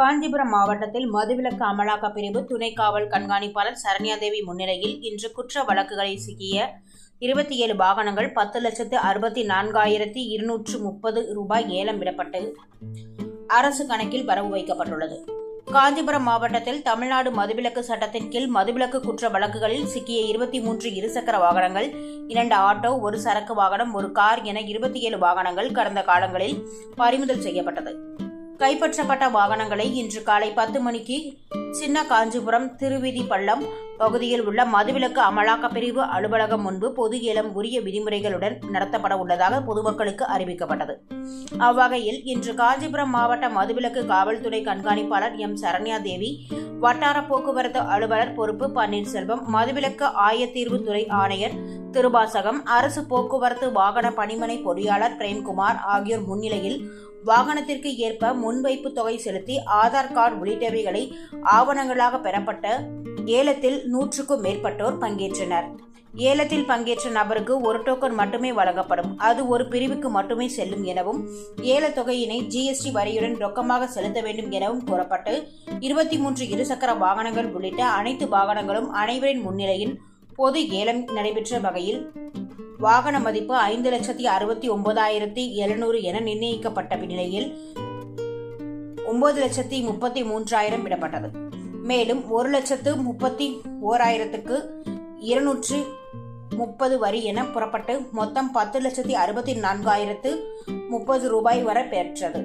காஞ்சிபுரம் மாவட்டத்தில் மதுவிலக்கு அமலாக்க பிரிவு துணை காவல் கண்காணிப்பாளர் சரண்யாதேவி முன்னிலையில் இன்று குற்ற வழக்குகளில் சிக்கிய இருபத்தி ஏழு வாகனங்கள் பத்து லட்சத்து அறுபத்தி நான்காயிரத்தி இருநூற்று முப்பது ரூபாய் ஏலம் விடப்பட்டு அரசு கணக்கில் வரவு வைக்கப்பட்டுள்ளது. காஞ்சிபுரம் மாவட்டத்தில் தமிழ்நாடு மதுவிலக்கு சட்டத்தின் கீழ் மதுவிலக்கு குற்ற வழக்குகளில் சிக்கிய இருபத்தி மூன்று இருசக்கர வாகனங்கள் இரண்டு ஆட்டோ ஒரு சரக்கு வாகனம் ஒரு கார் என இருபத்தி ஏழு வாகனங்கள் கடந்த காலங்களில் பறிமுதல் செய்யப்பட்டது. கைப்பற்றப்பட்ட வாகனங்களை இன்று காலை பத்து மணிக்கு சின்ன காஞ்சிபுரம் திருவிதி பள்ளம் பகுதியில் உள்ள மதுவிலக்கு அமலாக்க பிரிவு அலுவலகம் முன்பு பொது ஏலம் உரிய விதிமுறைகளுடன் நடத்தப்பட உள்ளதாக பொதுமக்களுக்கு அறிவிக்கப்பட்டது. அவ்வகையில் இன்று காஞ்சிபுரம் மாவட்ட மதுவிலக்கு காவல்துறை கண்காணிப்பாளர் எம். சரண்யா தேவி வட்டார போக்குவரத்து அலுவலர் பொறுப்பு பன்னீர்செல்வம் மதுவிலக்கு ஆயத்தீர்வுத்துறை ஆணையர் திருபாசகம் அரசு போக்குவரத்து வாகன பணிமனை பொறியாளர் பிரேம்குமார் ஆகியோர் முன்னிலையில் வாகனத்திற்கு ஏற்ப முன்வைப்பு தொகை செலுத்தி ஆதார் கார்டு உள்ளிட்டவைகளை ஆவணங்களாக பெறப்பட்ட ஏலத்தில் நூற்றுக்கும் மேற்பட்டோர் பங்கேற்றனர். ஏலத்தில் பங்கேற்ற நபருக்கு ஒரு டோக்கன் மட்டுமே வழங்கப்படும். அது ஒரு பிரிவுக்கு மட்டுமே செல்லும் எனவும் ஏல தொகையினை ஜிஎஸ்டி வரியுடன் ரொக்கமாக செலுத்த வேண்டும் எனவும் கூறப்பட்டு இருபத்தி மூன்று இருசக்கர வாகனங்கள் உள்ளிட்ட அனைத்து வாகனங்களும் அனைவரின் முன்னிலையில் பொது ஏலம் நடைபெற்ற வகையில் வாகன மதிப்பு ஐந்து லட்சத்தி அறுபத்தி ஒன்பதாயிரத்தி எழுநூறு என நிர்ணயிக்கப்பட்ட நிலையில் ஒன்பது லட்சத்தி முப்பத்தி மூன்றாயிரம் விடப்பட்டது. மேலும் ஒரு லட்சத்து முப்பத்தி ஓராயிரத்துக்கு இருநூற்று முப்பது வரி என புறப்பட்டு மொத்தம் பத்து லட்சத்தி அறுபத்தி நான்காயிரத்து முப்பது ரூபாய் வரை பெற்றது.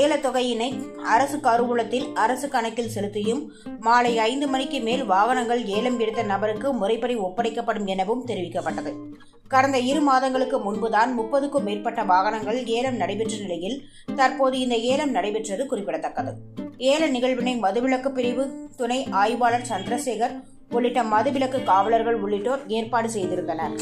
ஏலத்தொகையினை அரசு கருவூலத்தில் அரசு கணக்கில் செலுத்தியும் மாலை ஐந்து மணிக்கு மேல் வாகனங்கள் ஏலம் எடுத்த நபருக்கு முறைப்படி ஒப்படைக்கப்படும் எனவும் தெரிவிக்கப்பட்டது. கடந்த இரு மாதங்களுக்கு முன்புதான் முப்பதுக்கும் மேற்பட்ட வாகனங்கள் ஏலம் நடைபெற்ற நிலையில் தற்போது இந்த ஏலம் நடைபெற்றது குறிப்பிடத்தக்கது. ஏல நிகழ்வினை மதுவிலக்கு பிரிவு துணை ஆய்வாளர் சந்திரசேகர் உள்ளிட்ட மதுவிலக்கு காவலர்கள் உள்ளிட்டோர் ஏற்பாடு செய்திருந்தனர்.